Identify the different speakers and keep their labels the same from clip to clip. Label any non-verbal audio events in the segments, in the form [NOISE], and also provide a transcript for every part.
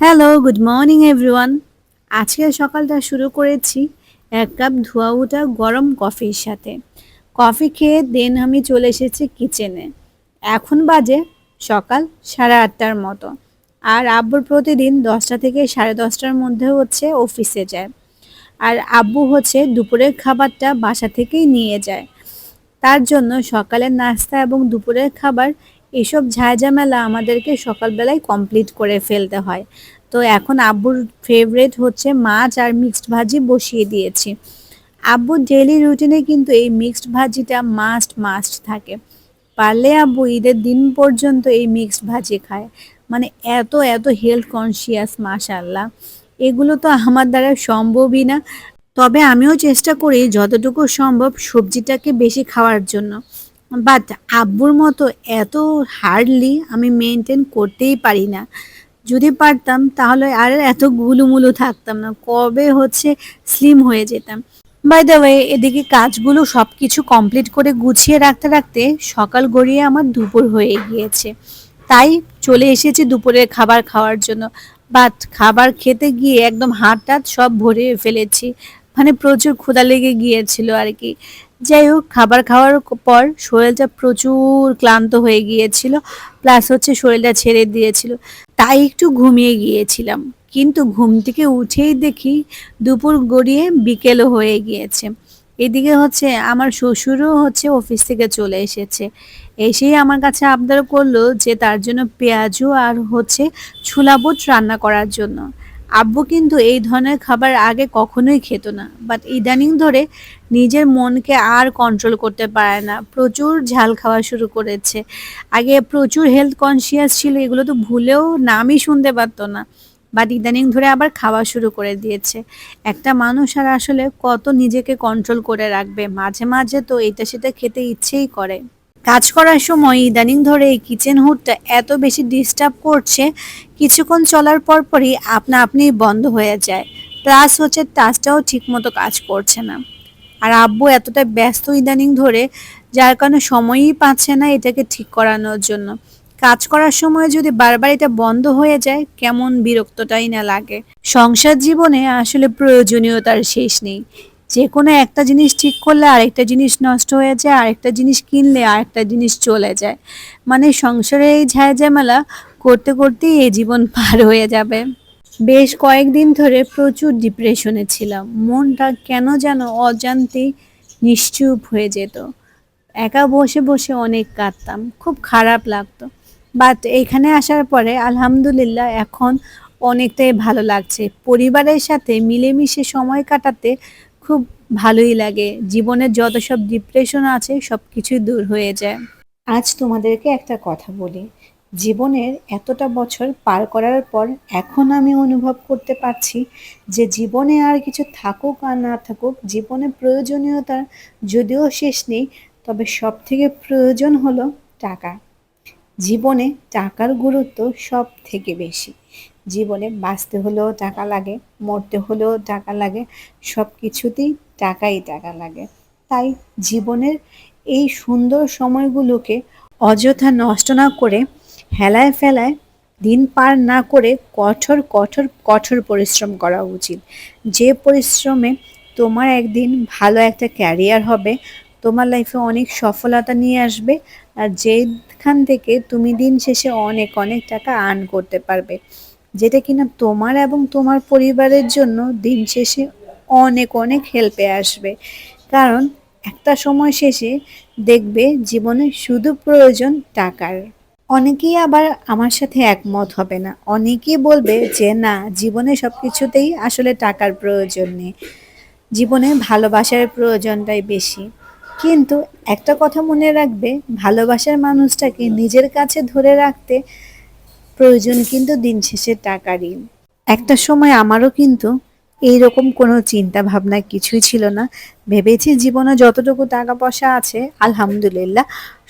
Speaker 1: Hello good morning everyone আজকে সকালটা শুরু করেছি এক কাপ ধোয়া ওঠা গরম কফির সাথে। কফি খেয়ে দেন আমি চলে এসেছি কিচেনে। এখন বাজে সকাল সাড়ে আটটার মতো। আর আব্বুর প্রতিদিন দশটা থেকে সাড়ে দশটার মধ্যে হচ্ছে অফিসে যায়। আর আব্বু হচ্ছে দুপুরের খাবারটা বাসা থেকেই নিয়ে যায়। তার জন্য সকালের নাস্তা এবং দুপুরের খাবার এসব ঝাঁঝামেলা আমাদেরকে সকালবেলায় কমপ্লিট করে ফেলতে হয়। তো এখন আব্বুর ফেভারেট হচ্ছে মাছ আর মিক্সড ভাজি বসিয়ে দিয়েছি। আব্বুর ডেলি রুটিনে কিন্তু এই মিক্সড ভাজিটা মাস্ট মাস্ট থাকে। পারলে আব্বু ঈদের দিন পর্যন্ত এই মিক্সড ভাজি খায়। মানে এত এত হেলথ কনসিয়াস মাশাল্লাহ এগুলো তো আমার দ্বারা সম্ভবই না। তবে আমিও চেষ্টা করি যতটুকু সম্ভব সবজিটাকে বেশি খাওয়ার জন্য। বাট আব্বুর মতো এত হার্ডলি আমি মেনটেন করতেই পারি না। যদি পারতাম, তাহলে আর এত গুলুমুলু থাকতাম না। কবে হচ্ছে স্লিম হয়ে যেতাম। বাই দ্য ওয়ে এদিকে কাজগুলো সব কিছু কমপ্লিট করে গুছিয়ে রাখতে রাখতে সকাল গড়িয়ে আমার দুপুর হয়ে গিয়েছে। তাই চলে এসেছি দুপুরের খাবার খাওয়ার জন্য। বাট খাবার খেতে গিয়ে একদম হাত টাত সব ভরে ফেলেছি। মানে প্রচুর ক্ষুধা লেগে গিয়েছিল আর কি। যাই হোক, খাবার খাওয়ার পর শরীরটা প্রচুর ক্লান্ত হয়ে গিয়েছিল প্লাস হচ্ছে শরীরটা ছেড়ে দিয়েছিল। তাই একটু ঘুমিয়ে গিয়েছিলাম। কিন্তু ঘুম থেকে উঠেই দেখি দুপুর গড়িয়ে বিকেলও হয়ে গিয়েছে। এদিকে হচ্ছে আমার শ্বশুরও হচ্ছে অফিস থেকে চলে এসেছে। এসেই আমার কাছে আবদার করল যে তার জন্য পেঁয়াজও আর হচ্ছে ছোলা বুট রান্না করার জন্য। আব্বু কিন্তু এই ধরনের খাবার আগে কখনোই খেত না। বাট ইদানিং ধরে নিজের মনকে আর কন্ট্রোল করতে পারে না। প্রচুর ঝাল খাওয়া শুরু করেছে। আগে প্রচুর হেলথ কনসিয়াস ছিল, এগুলো তো ভুলেও নামই শুনতে পারতো না। বাট ইদানিং ধরে আবার খাওয়া শুরু করে দিয়েছে। একটা মানুষ আর আসলে কত নিজেকে কন্ট্রোল করে রাখবে। মাঝে মাঝে তো এটা সেটা খেতে ইচ্ছেই করে। কাজ করার সময় ইদানিং ধরে এই কিচেন হুডটা এত বেশি ডিস্টার্ব করছে, কিছুক্ষণ চলার পর পরই আপনা আপনি বন্ধ হয়ে যায়। প্লাস হচ্ছে টাচটাও ঠিকমতো কাজ করছে না। আর আব্বু এতটা ব্যস্ত ইদানিং ধরে, যার কারণে সময়ই পাচ্ছে না এটাকে ঠিক করানোর জন্য। কাজ করার সময় যদি বারবার এটা বন্ধ হয়ে যায়, কেমন বিরক্তটাই না লাগে। সংসার জীবনে আসলে প্রয়োজনীয়তার শেষ নেই। যে কোনো একটা জিনিস ঠিক করলে আরেকটা জিনিস নষ্ট হয়ে যায়, আরেকটা জিনিস কিনলে আরেকটা জিনিস চলে যায়। মানে সংসারে এই ঝাঁঝামেলা করতে করতেই এই জীবন [LAUGHS] পার হয়ে যাবে। বেশ কয়েকদিন ধরে প্রচুর ডিপ্রেশনে ছিলাম। মনটা কেন যেন অজান্তেই নিশ্চুপ হয়ে যেত। একা বসে বসে অনেক কাঁদতাম, খুব খারাপ লাগতো। বাট এখানে আসার পরে আলহামদুলিল্লাহ এখন অনেকটাই ভালো লাগছে। পরিবারের সাথে মিলেমিশে সময় কাটাতে খুব ভালোই লাগে। জীবনের যত সব ডিপ্রেশন আছে সব কিছুই দূর হয়ে যায়। আজ তোমাদেরকে একটা কথা বলি। জীবনের এতটা বছর পার করার পর এখন আমি অনুভব করতে পারছি যে জীবনে আর কিছু থাকুক আর না থাকুক, জীবনে প্রয়োজনীয়তার যদিও শেষ নেই, তবে সব থেকে প্রয়োজন হলো টাকা। জীবনে টাকার গুরুত্ব সব থেকে বেশি। জীবনে বাঁচতে হলেও টাকা লাগে, মরতে হলেও টাকা লাগে, সব কিছুতেই টাকাই টাকা লাগে। তাই জীবনের এই সুন্দর সময়গুলোকে অযথা নষ্ট না করে, হেলায় ফেলায় দিন পার না করে কঠোর কঠোর কঠোর পরিশ্রম করা উচিত। যে পরিশ্রমে তোমার একদিন ভালো একটা ক্যারিয়ার হবে, তোমার লাইফে অনেক সফলতা নিয়ে আসবে, আর যেখান থেকে তুমি দিন শেষে অনেক অনেক টাকা আর্ন করতে পারবে। যেটা কিনা তোমার এবং তোমার পরিবারের জন্য দিন শেষে অনেক অনেক হেল্পে আসবে। কারণ একটা সময় শেষে দেখবে জীবনে শুধু প্রয়োজন টাকার। অনেকেই আবার আমার সাথে একমত হবে না। অনেকেই বলবে যে, না, জীবনে সব কিছুতেই আসলে টাকার প্রয়োজন নেই। জীবনে ভালোবাসার প্রয়োজনটাই বেশি। কিন্তু একটা কথা মনে রাখবে, ভালোবাসার মানুষটাকে নিজের কাছে ধরে রাখতে প্রয়োজন কিন্তু দিন শেষে টাকারই একটা সময় আমারও কিন্তু এইরকম কোনো চিন্তা ভাবনা কিছুই ছিল না। ভেবেছি জীবনে যতটুকু টাকা পয়সা আছে, আলহামদুলিল্লাহ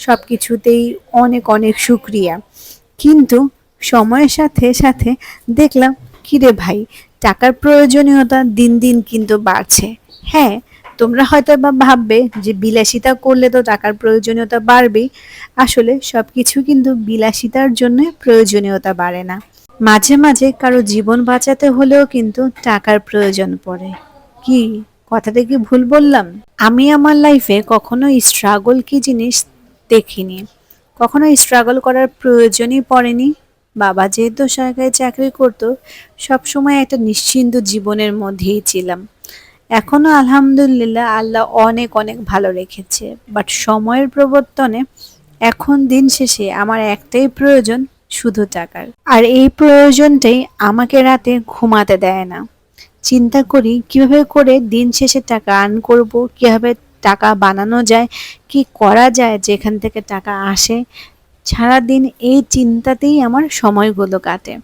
Speaker 1: সব কিছুতেই অনেক অনেক শুক্রিয়া কিন্তু সময়ের সাথে সাথে দেখলাম, কিরে ভাই, টাকার প্রয়োজনীয়তা দিন দিন কিন্তু বাড়ছে। হ্যাঁ তোমরা হয়তো বা ভাববে যে বিলাসিতা করলে তো টাকার প্রয়োজনীয়তা বাড়বেই। আসলে সব কিছু কিন্তু বিলাসিতার জন্য প্রয়োজনীয়তা বাড়ে না। মাঝে মাঝে কারও জীবন বাঁচাতে হলেও কিন্তু টাকার প্রয়োজন পড়ে। কি? কথাটা কি ভুল বললাম? আমি আমার লাইফে কখনো স্ট্রাগল কি জিনিস দেখিনি। কখনো স্ট্রাগল করার প্রয়োজনই পড়েনি। বাবা যেহেতু সরকারি চাকরি করতো, সবসময় একটা নিশ্চিন্ত জীবনের মধ্যেই ছিলাম। এখনও আলহামদুলিল্লাহ আল্লাহ অনেক অনেক ভালো রেখেছে। বাট সময়ের প্রবর্তনে এখন দিন শেষে আমার একটাই প্রয়োজন, শুধু টাকার। আর এই প্রয়োজনটাই আমাকে রাতে ঘুমাতে দেয় না। চিন্তা করি কীভাবে করে দিন শেষে টাকা আর্ন করব, কীভাবে টাকা বানানো যায়, কি করা যায় যেখান থেকে টাকা আসে। সারাদিন এই চিন্তাতেই আমার সময়গুলো কাটে।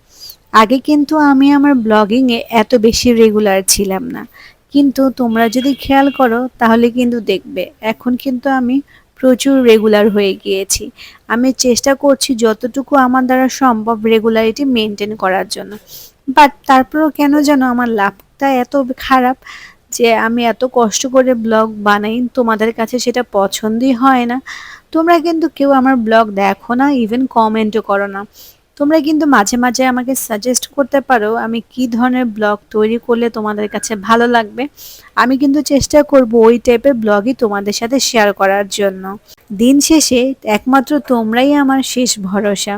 Speaker 1: আগে কিন্তু আমি আমার ব্লগিংয়ে এত বেশি রেগুলার ছিলাম না। কিন্তু তোমরা যদি খেয়াল করো, তাহলে কিন্তু দেখবে, এখন কিন্তু আমি প্রচুর রেগুলার হয়ে গিয়েছি। আমি চেষ্টা করছি যতটুকু আমার দ্বারা সম্ভব রেগুলারিটি মেনটেন করার জন্য। বাট তারপরেও কেন যেন আমার লাভটা এত খারাপ যে আমি এত কষ্ট করে ব্লগ বানাই, তোমাদের কাছে সেটা পছন্দই হয় না। তোমরা কিন্তু কেউ আমার ব্লগ দেখো না ইভেন কমেন্টও করো না। তোমরা কিন্তু মাঝে মাঝে আমাকে সাজেস্ট করতে পারো আমি কি ধরনের ব্লগ তৈরি করলে তোমাদের কাছে ভালো লাগবে। আমি কিন্তু চেষ্টা করব ওই টাইপের ব্লগই তোমাদের সাথে শেয়ার করার জন্য। দিন শেষে একমাত্র তোমরাই আমার শেষ ভরসা।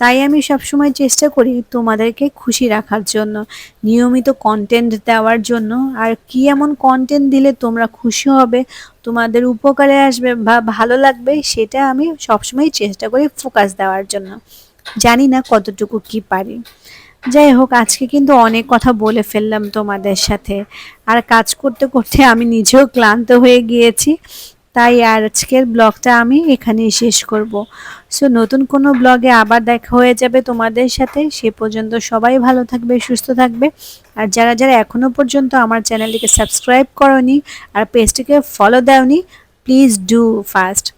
Speaker 1: তাই আমি সবসময় চেষ্টা করি তোমাদেরকে খুশি রাখার জন্য, নিয়মিত কন্টেন্ট দেওয়ার জন্য। আর কি এমন কন্টেন্ট দিলে তোমরা খুশি হবে, তোমাদের উপকারে আসবে বা ভালো লাগবে, সেটা আমি সবসময় চেষ্টা করি ফোকাস দেওয়ার জন্য। জানি না কতটুকু কি পারি। যাই হোক, আজকে কিন্তু অনেক কথা বলে ফেললাম তোমাদের সাথে। আর কাজ করতে করতে আমি নিজেও ক্লান্ত হয়ে গিয়েছি। তাই আর আজকের ব্লগটা আমি এখানেই শেষ করব। সো নতুন কোনো ব্লগে আবার দেখা হয়ে যাবে তোমাদের সাথে। সে পর্যন্ত সবাই ভালো থাকবে, সুস্থ থাকবে। আর যারা যারা এখনও পর্যন্ত আমার চ্যানেলটিকে সাবস্ক্রাইব করনি আর পেজটিকে ফলো দাওনি প্লিজ ডু ফাস্ট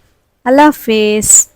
Speaker 1: আল্লাহ হাফেজ।